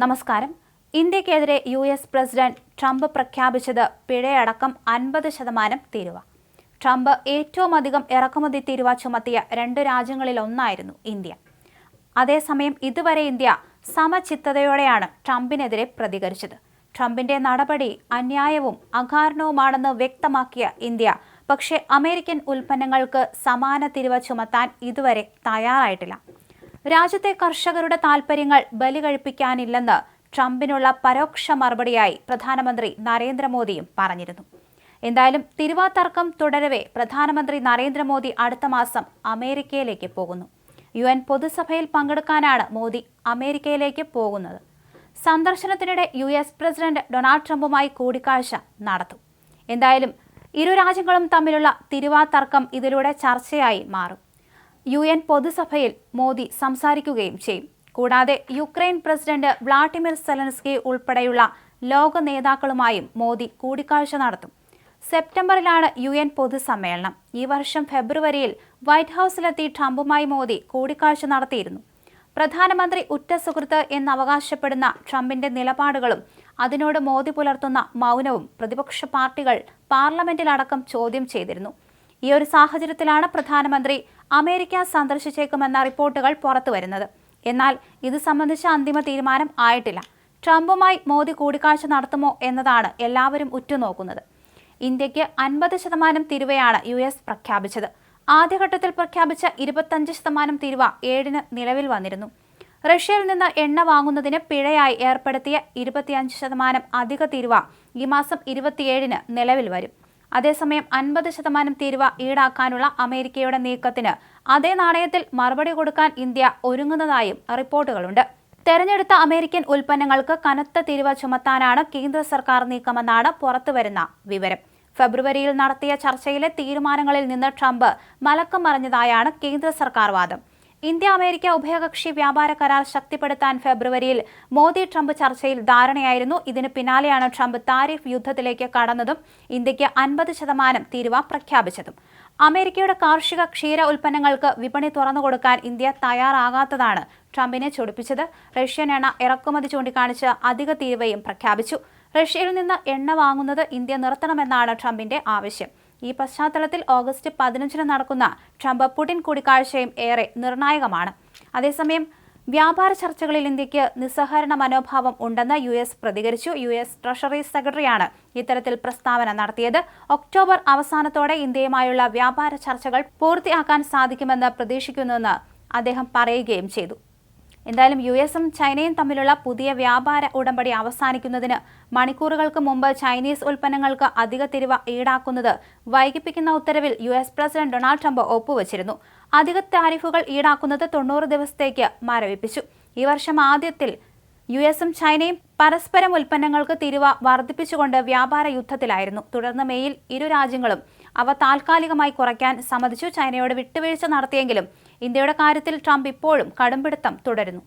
നമസ്കാരം. ഇന്ത്യക്കെതിരെ U S president Trump പ്രഖ്യാപിച്ചത് പിഴയടക്കം അൻപത് ശതമാനം തീരുവ. ട്രംപ് ഏറ്റവും അധികം ഇറക്കുമതി തീരുവ ചുമത്തിയ രണ്ട് രാജ്യങ്ങളിലൊന്നായിരുന്നു ഇന്ത്യ. അതേസമയം ഇതുവരെ ഇന്ത്യ സമചിത്തതയോടെയാണ് ട്രംപിനെതിരെ പ്രതികരിച്ചത്. ട്രംപിന്റെ നടപടി അന്യായവും അകാരണവുമാണെന്ന് വ്യക്തമാക്കിയ ഇന്ത്യ പക്ഷേ അമേരിക്കൻ ഉൽപ്പന്നങ്ങൾക്ക് സമാന തീരുവ ചുമത്താൻ ഇതുവരെ തയ്യാറായിട്ടില്ല. രാജ്യത്തെ കർഷകരുടെ താൽപര്യങ്ങൾ ബലികഴിപ്പിക്കാനില്ലെന്ന് ട്രംപിനുള്ള പരോക്ഷ മറുപടിയായി പ്രധാനമന്ത്രി നരേന്ദ്രമോദിയും പറഞ്ഞിരുന്നു. എന്തായാലും തിരുവാതർക്കം തുടരവെ പ്രധാനമന്ത്രി നരേന്ദ്രമോദി അടുത്ത മാസം അമേരിക്കയിലേക്ക് പോകുന്നു. യു എൻ പൊതുസഭയിൽ പങ്കെടുക്കാനാണ് മോദി അമേരിക്കയിലേക്ക് പോകുന്നത്. സന്ദർശനത്തിനിടെ യു എസ് പ്രസിഡന്റ് ഡൊണാൾഡ് ട്രംപുമായി കൂടിക്കാഴ്ച നടത്തും. എന്തായാലും ഇരു രാജ്യങ്ങളും തമ്മിലുള്ള തിരുവാതർക്കം ഇതിലൂടെ ചർച്ചയായി മാറും. യു എൻ പൊതുസഭയിൽ മോദി സംസാരിക്കുകയും ചെയ്യും. കൂടാതെ യുക്രൈൻ പ്രസിഡന്റ് വ്ളാഡിമിർ സെലൻസ്കി ഉൾപ്പെടെയുള്ള ലോക നേതാക്കളുമായും മോദി കൂടിക്കാഴ്ച നടത്തും. സെപ്റ്റംബറിലാണ് യു എൻ പൊതുസമ്മേളനം. ഈ വർഷം ഫെബ്രുവരിയിൽ വൈറ്റ് ഹൌസിലെത്തി ട്രംപുമായി മോദി കൂടിക്കാഴ്ച നടത്തിയിരുന്നു. പ്രധാനമന്ത്രി ഉറ്റ സുഹൃത്ത് എന്നവകാശപ്പെടുന്ന ട്രംപിന്റെ നിലപാടുകളും അതിനോട് മോദി പുലർത്തുന്ന മൗനവും പ്രതിപക്ഷ പാർട്ടികൾ പാർലമെന്റിലടക്കം ചോദ്യം ചെയ്തിരുന്നു. ഈ ഒരു സാഹചര്യത്തിലാണ് പ്രധാനമന്ത്രി അമേരിക്ക സന്ദർശിച്ചേക്കുമെന്ന റിപ്പോർട്ടുകൾ പുറത്തുവരുന്നത് എന്നാൽ ഇത് സംബന്ധിച്ച അന്തിമ തീരുമാനം ആയിട്ടില്ല. ട്രംപുമായി മോദി കൂടിക്കാഴ്ച നടത്തുമോ എന്നതാണ് എല്ലാവരും ഉറ്റുനോക്കുന്നത്. ഇന്ത്യയ്ക്ക് അൻപത് ശതമാനം തിരുവയാണ് യു എസ് പ്രഖ്യാപിച്ചത്. ആദ്യഘട്ടത്തിൽ പ്രഖ്യാപിച്ച ഇരുപത്തഞ്ച് ശതമാനം തിരുവ ഏഴിന് നിലവിൽ വന്നിരുന്നു. റഷ്യയിൽ നിന്ന് എണ്ണ വാങ്ങുന്നതിന് പിഴയായി ഏർപ്പെടുത്തിയ ഇരുപത്തിയഞ്ച് ശതമാനം അധിക തിരുവ ഈ മാസം ഇരുപത്തിയേഴിന് നിലവിൽ വരും. അതേസമയം അൻപത് ശതമാനം തീരുവ ഈടാക്കാനുള്ള അമേരിക്കയുടെ നീക്കത്തിന് അതേ നാണയത്തിൽ മറുപടി കൊടുക്കാൻ ഇന്ത്യ ഒരുങ്ങുന്നതായും റിപ്പോർട്ടുകളുണ്ട്. തെരഞ്ഞെടുത്ത അമേരിക്കൻ ഉൽപ്പന്നങ്ങൾക്ക് കനത്ത തീരുവ ചുമത്താനാണ് കേന്ദ്ര സർക്കാർ നീക്കമെന്നാണ് പുറത്തുവരുന്ന വിവരം. ഫെബ്രുവരിയിൽ നടത്തിയ ചർച്ചയിലെ തീരുമാനങ്ങളിൽ നിന്ന് ട്രംപ് മലക്കം മറിഞ്ഞതായാണ് കേന്ദ്ര സർക്കാർ വാദം. ഇന്ത്യ അമേരിക്ക ഉഭയകക്ഷി വ്യാപാര കരാർ ശക്തിപ്പെടുത്താൻ ഫെബ്രുവരിയിൽ മോദി ട്രംപ് ചർച്ചയിൽ ധാരണയായിരുന്നു. ഇതിന് പിന്നാലെയാണ് ട്രംപ് താരിഫ് യുദ്ധത്തിലേക്ക് കടന്നതും ഇന്ത്യയ്ക്ക് അൻപത് ശതമാനം തീരുവ പ്രഖ്യാപിച്ചതും. അമേരിക്കയുടെ കാർഷിക ക്ഷീര ഉൽപ്പന്നങ്ങൾക്ക് വിപണി തുറന്നുകൊടുക്കാൻ ഇന്ത്യ തയ്യാറാകാത്തതാണ് ട്രംപിനെ ചൊടിപ്പിച്ചത്. റഷ്യൻ എണ്ണ ഇറക്കുമതി ചൂണ്ടിക്കാണിച്ച് അധിക തീരുവയും പ്രഖ്യാപിച്ചു. റഷ്യയിൽ നിന്ന് എണ്ണ വാങ്ങുന്നത് ഇന്ത്യ നിർത്തണമെന്നാണ് ട്രംപിന്റെ ആവശ്യം. ഈ പശ്ചാത്തലത്തിൽ ഓഗസ്റ്റ് പതിനഞ്ചിന് നടക്കുന്ന ട്രംപ് പുടിൻ കൂടിക്കാഴ്ചയും ഏറെ നിർണായകമാണ്. അതേസമയം വ്യാപാര ചർച്ചകളിൽ ഇന്ത്യയ്ക്ക് നിസ്സഹരണ മനോഭാവം ഉണ്ടെന്ന് യു എസ് പ്രതികരിച്ചു. യു എസ് ട്രഷറി സെക്രട്ടറിയാണ് ഇത്തരത്തിൽ പ്രസ്താവന നടത്തിയത്. ഒക്ടോബർ അവസാനത്തോടെ ഇന്ത്യയുമായുള്ള വ്യാപാര ചർച്ചകൾ പൂർത്തിയാക്കാൻ സാധിക്കുമെന്ന് പ്രതീക്ഷിക്കുന്നുവെന്ന് അദ്ദേഹം പറയുകയും ചെയ്തു. എന്തായാലും യു എസും ചൈനയും തമ്മിലുള്ള പുതിയ വ്യാപാര ഉടമ്പടി അവസാനിക്കുന്നതിന് മണിക്കൂറുകൾക്ക് മുമ്പ് ചൈനീസ് ഉൽപ്പന്നങ്ങൾക്ക് അധിക തിരിവ ഈടാക്കുന്നത് വൈകിപ്പിക്കുന്ന ഉത്തരവിൽ U S president Donald Trump ഒപ്പുവച്ചിരുന്നു. അധിക താരിഫുകൾ ഈടാക്കുന്നത് തൊണ്ണൂറ് ദിവസത്തേക്ക് മരവിപ്പിച്ചു. ഈ വർഷം ആദ്യത്തിൽ യു എസും ചൈനയും പരസ്പരം ഉൽപ്പന്നങ്ങൾക്ക് തിരിവ വർദ്ധിപ്പിച്ചുകൊണ്ട് വ്യാപാര യുദ്ധത്തിലായിരുന്നു. തുടർന്ന് മേയിൽ ഇരു രാജ്യങ്ങളും അവ താൽക്കാലികമായി കുറയ്ക്കാൻ സമ്മതിച്ചു. ചൈനയോട് വിട്ടുവീഴ്ച നടത്തിയെങ്കിലും ഇന്ത്യയുടെ കാര്യത്തിൽ ട്രംപ് ഇപ്പോഴും കടുംപിടുത്തം തുടരുന്നു